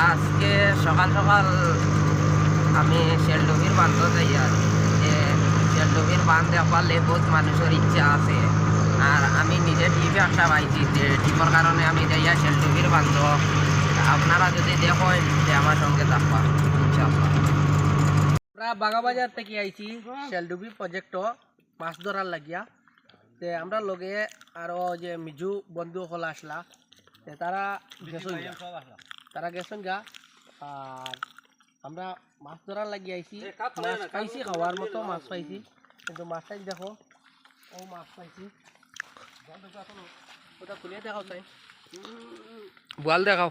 আজকে সকাল সকাল আমি শেলডুবির বান্ধ যাই আর যে শেলডুবির বান্ধ দেখালে বহুত মানুষের ইচ্ছা আছে। আর আমি নিজে টিভি একটা পাইছি যে টিপর কারণে আমি যাইয়া শেলডুবির বান্ধ আপনারা যদি দেখেন যে আমার সঙ্গে থাকবা ইনশাআল্লাহ। আমরা বাগাবাজার থেকে আইছি শেলডুবি প্রজেক্ট মাছ ধরার লাগিয়া। তে আমরা লগে আরও যে মিজু বন্ধু হল আসলা তারা। তারা গেছেন গা আর আমরা মাছ ধরার লাগি আইছি। মাছ পাইছি খাওয়ার মতো মাছ পাইছি। কিন্তু মাছটাই দেখো ও মাছ পাইছি। ওটা খুলে দেখাও চাই বোয়াল দেখাও।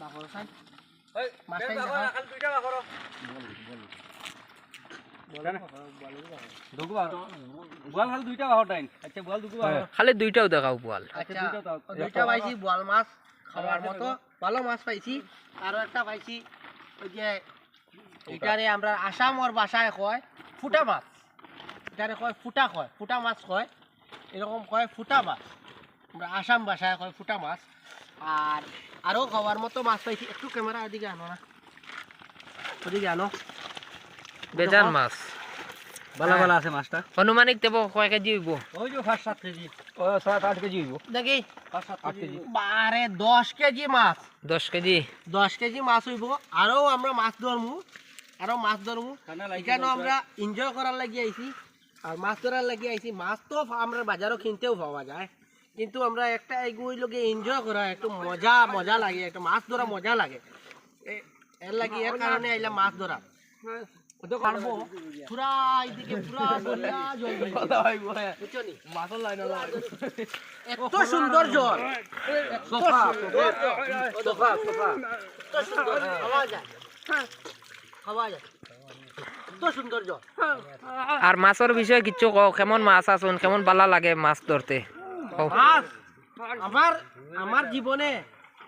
বাঘর চাই। মাছটাই দেখাও খালি দুইটাও দেখাও বোয়াল। আচ্ছা দুইটা পাইছি বোয়াল মাছ। খাওয়ার মতো। ভালো মাছ পাইছি। আর একটা পাইছি ওই যে এটারে আমরা আসামর ভাষায় কয় ফুটা মাছ। এটারে কয় ফুটা কয় ফুটা মাছ কয়। এরকম কয় ফুটা মাছ। আমরা আসাম ভাষায় কয় ফুটা মাছ। আর আরও খাওয়ার মতো মাছ পাইছি। একটু ক্যামেরা ওদিকে আনো না। ওদিকে আনো। বেজান মাছ। বালা বালা আছে মাছটা। অনুমানিক দেব কয় কেজি হইব? ওই যে পাঁচ সাত কেজি। ও সাত আট কেজি হইব। দেখি। পাঁচ সাত আট কেজি। বারে দশ কেজি মাছ। দশ কেজি? দশ কেজি মাছ হইব। আরও আমরা মাছ ধরমু। আরও মাছ ধরমু। এখানেও আমরা এনজয় করার লাগি আইছি। আর মাছ ধরার লাগি আইছি। মাছ তো আমরা বাজারও কিনতেও পাওয়া যায়। কিন্তু আমরা একটা এগুই লগে এনজয় করা একটু মজা মজা লাগে। একটু মাছ ধরা মজা লাগে। এর লাগি এর কারণে আইলাম মাছ ধরা। পুরা এইদিকে পুরা জল? এত সুন্দর জল। খাওয়া যায়। খাওয়া যায়। আর মাছের বিষয়ে কিচ্ছু কও। কেমন মাছ আসুন কেমন বালা লাগে মাছ ধরতে আমার আমার জীবনে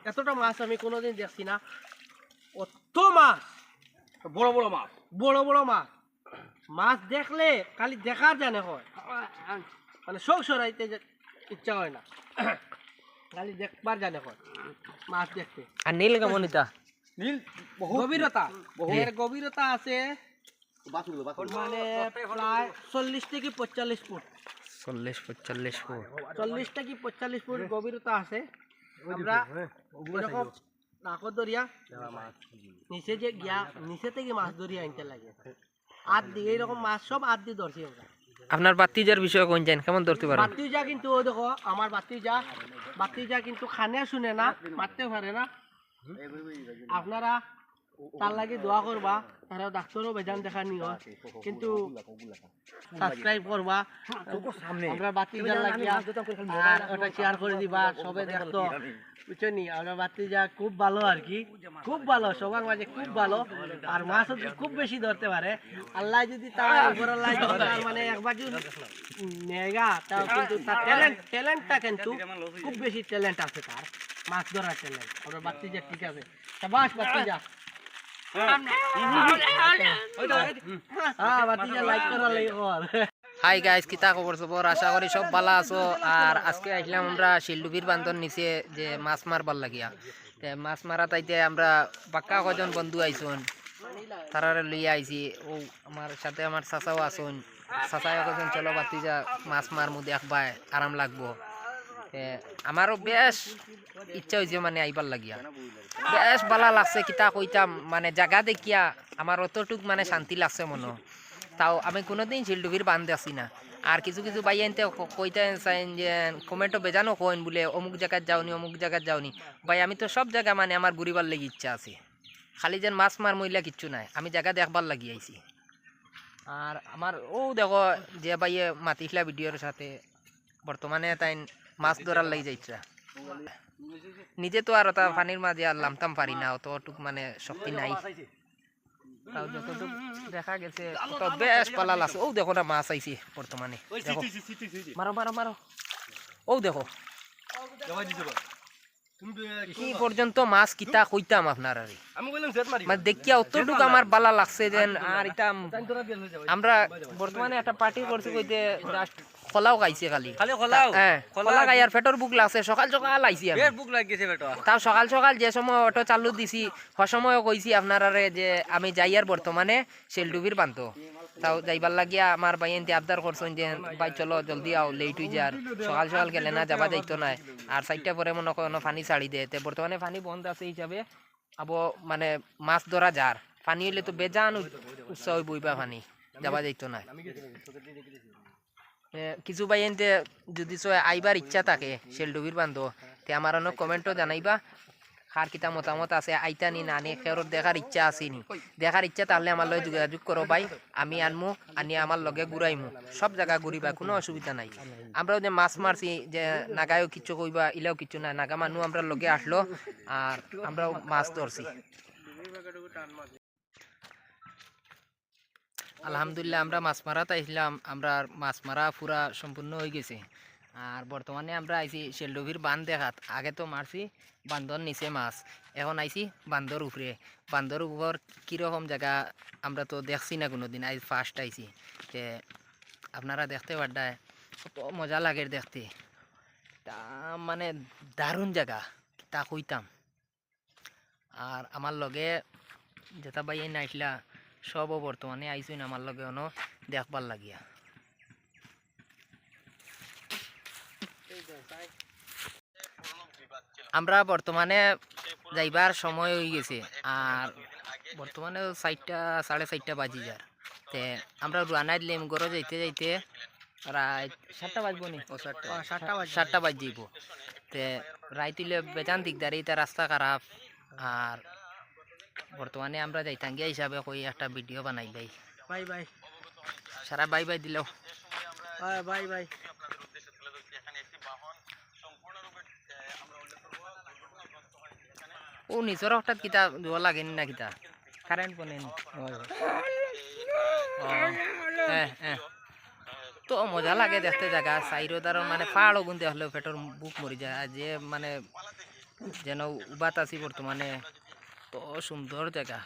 এতটা মাছ আমি কোনোদিন দেখছি না। অত মাছ! বড় বড় মাছ। বড় বড় মাছ। মাছ দেখলে খালি দেখার জানে হয়। মানে শোক সরাইতে ইচ্ছা হয় না। খালি দেখবার জানে হয় মাছ দেখতে। আর নীল কেমন এটা নীল গভীরতা। এর গভীরতা আছে মানে প্রায় চল্লিশ থেকে পঁয়তাল্লিশ ফুট। চল্লিশ পঁয়তাল্লিশ ফুট। চল্লিশ থেকে পঁয়তাল্লিশ ফুট গভীরতা আছে। আমরা নাকর দরিয়া নিচে যে গিয়া নিচে থেকে মাছ ধরিয়া আনতে লাগে। আর দিয়ে এরকম মাছ সব আর দিয়ে ধরছি আমরা আপনার বাতিজার বিষয়ে কোন যান কেমন ধরতে পারেন? বাতিজা কিন্তু ও দেখো আমার বাতিজা। বাতিজা কিন্তু খানে শুনে না মারতে পারে না। আপনারা তার লাগে দোয়া করবা তারা ডাক্তারও বেজান দেখা নিও কিন্তু সাবস্ক্রাইব করবা আমরা লাগিয়া আর ওটা শেয়ার করে দিবা সবে দেখতো বুঝছ নি আমরা বাতিজা খুব ভালো আর কি খুব ভালো সবার মাঝে খুব ভালো আর মাছ খুব বেশি ধরতে পারে আল্লাহ যদি তার উপর আল্লাহ মানে একবার যদি নেগা তাও কিন্তু তার ট্যালেন্ট ট্যালেন্টটা কিন্তু খুব বেশি ট্যালেন্ট আছে তার মাছ ধরার ট্যালেন্ট আমরা বাতিজা ঠিক আছে সাবাস বাতিজা হ্যাঁ হাই গাইস কিতা খবর সবর আশা করি সব ভালো আছো। আর আজকে আসলাম আমরা শিলডুবির বান্ধন নিচে যে মাছ মারবার লাগিয়া। মাছ মারা তাইতে আমরা পাক্কা কজন বন্ধু আইসুন। তারারে লইয়া আইছি। ও আমার সাথে আমার চাচাও আসুন চাচাই কজন চলো বাতিজা, মাছ মারমু দেখবাই আরাম লাগবো। আমারও বেশ ইচ্ছা হয়েছে মানে আইবার লাগিয়া। বেশ ভালো লাগছে, কিতা কইতাম মানে জায়গা দেখিয়া আমার অতটুক মানে শান্তি লাগছে মনে। তাও আমি কোনোদিন শিলডুবির বান্ধে আছি না। আর কিছু কিছু বাই আনতে কইতে চাইন যে কমেন্টও বেজানো কইন বলে, অমুক জায়গায় যাওনি, অমুক জায়গায় যাওনি। ভাই আমি তো সব জায়গা মানে আমার ঘুরিবার লাগি ইচ্ছা আছে। খালি যেন মাছ মার মহিলা কিচ্ছু নাই। আমি জায়গা দেখবার লাগি আইছি আর আমার ও দেখো যে বাইয়ে মাতিছিলা ভিডিওর সাথে। বর্তমানে তাই মাছ ধরার লাগি যাইছা। নিজে তো আর ওটা পানির মাঝে আর লামতাম পারি না অতটুক মানে শক্তি নাই। তাও যতটুক দেখা গেছে তো বেশ পালা লাগছে ও দেখো না মাছ আইছে বর্তমানে। দেখো। মারো মারো মারো। ও দেখো। কি পর্যন্ত মাছ কিতা কইতাম আপনার আর মানে দেখিয়া অতটুক আমার বালা লাগছে যেন আর আমরা বর্তমানে একটা পার্টি করছি কইতে জাস্ট খোলাও খাইছে খালি। খালি? হ্যাঁ খাই আর পেটর বুক লাগছে সকাল সকাল আইছি আমি। বুক তাও সকাল সকাল যে সময় অটো চালু দিছি সময়ও কইছি আপনারা যে আমি যাই আর বর্তমানে সেলডুবির বান্ত তাও যাইবার লাগিয়া আমার ভাই এনতে আবদার করছেন যে ভাই চলো জলদি আও লেট হয়ে আর সকাল সকাল গেলে না যাবা যাইতো না। আর চারটা পরে মনে কোনো পানি ছাড়ি দেয় তে বর্তমানে পানি বন্ধ আছে হিসাবে আবো মানে মাছ ধরা যার। পানি হইলে তো বেজান উৎ- উৎসাহ বইবা পানি যাবা যাইতো না। কিছু ভাই এনতে যদি চয় আইবার ইচ্ছা থাকে, শেলডুবির বান্ধ, তে আমার অনেক কমেন্টও জানাইবা। কার কিতা মতামত আছে, আইতা নি না নি খেরত দেখার ইচ্ছা আছে নি? দেখার ইচ্ছা তাহলে আমার লগে যোগাযোগ করো ভাই। আমি আনমু, আনি আমার লগে ঘুরাইমু সব জায়গা ঘুরিবা কোনো অসুবিধা নাই। আমরাও যে মাছ মারছি যে নাগায়ও কিচ্ছু কইবা, ইলাও কিচ্ছু না নাগা মানুষ আমরা লগে আসলো, আর আমরাও মাছ ধরছি আলহামদুলিল্লাহ, আমরা মাছ মারাতে আইছিলাম আমরা মাছ মারা পুরা সম্পূর্ণ হয়ে গেছে। আর বর্তমানে আমরা আইছি শেলডুভির বান দেখাত। আগে তো মারছি বান্দর নিচে মাছ, এখন আইছি বান্দর উপরে। বান্দর উপর কীরকম জায়গা আমরা তো দেখছি না কোনো দিন আজ ফার্স্ট আইছি। তে আপনারা দেখতে পাড্ডায় কত মজা লাগে দেখতে। তা মানে দারুণ জায়গা, তা কইতাম। আর আমার লগে যেটা বাইয়ে নাইসলা সবও বর্তমানে আইসুন আমার লগে অন দেখবার লাগিয়া। আমরা বর্তমানে যাইবার সময় হয়ে গেছে আর বর্তমানে চারটা সাড়ে চারটা বাজি যার। তে আমরা রানাই দিলাম গড়ে যাইতে যাইতে রাত সাতটা বাজবো নি? সাতটা। বাজে। সাতটা বাজ যাইব তে রাইতিলে বেজান দিকদারি তা রাস্তা খারাপ আর বর্তমানে আমরা যাইতাম গিয়া হিসাবে কই একটা ভিডিও বানাই লাই। Bye bye. সারা বাই বাই দিলেও হ্যাঁ বাই বাই। ও নিজের হঠাৎ কিতা দিব লাগেনি না কিতা? কারেন্ট বনেন তো মজা লাগে দেখতে জায়গা সাইরো তার মানে পাহাড় গুনতে হলেও পেটর বুক মরি যায়। যে মানে যেন উবাত আছি বর্তমানে সুন্দর জায়গা।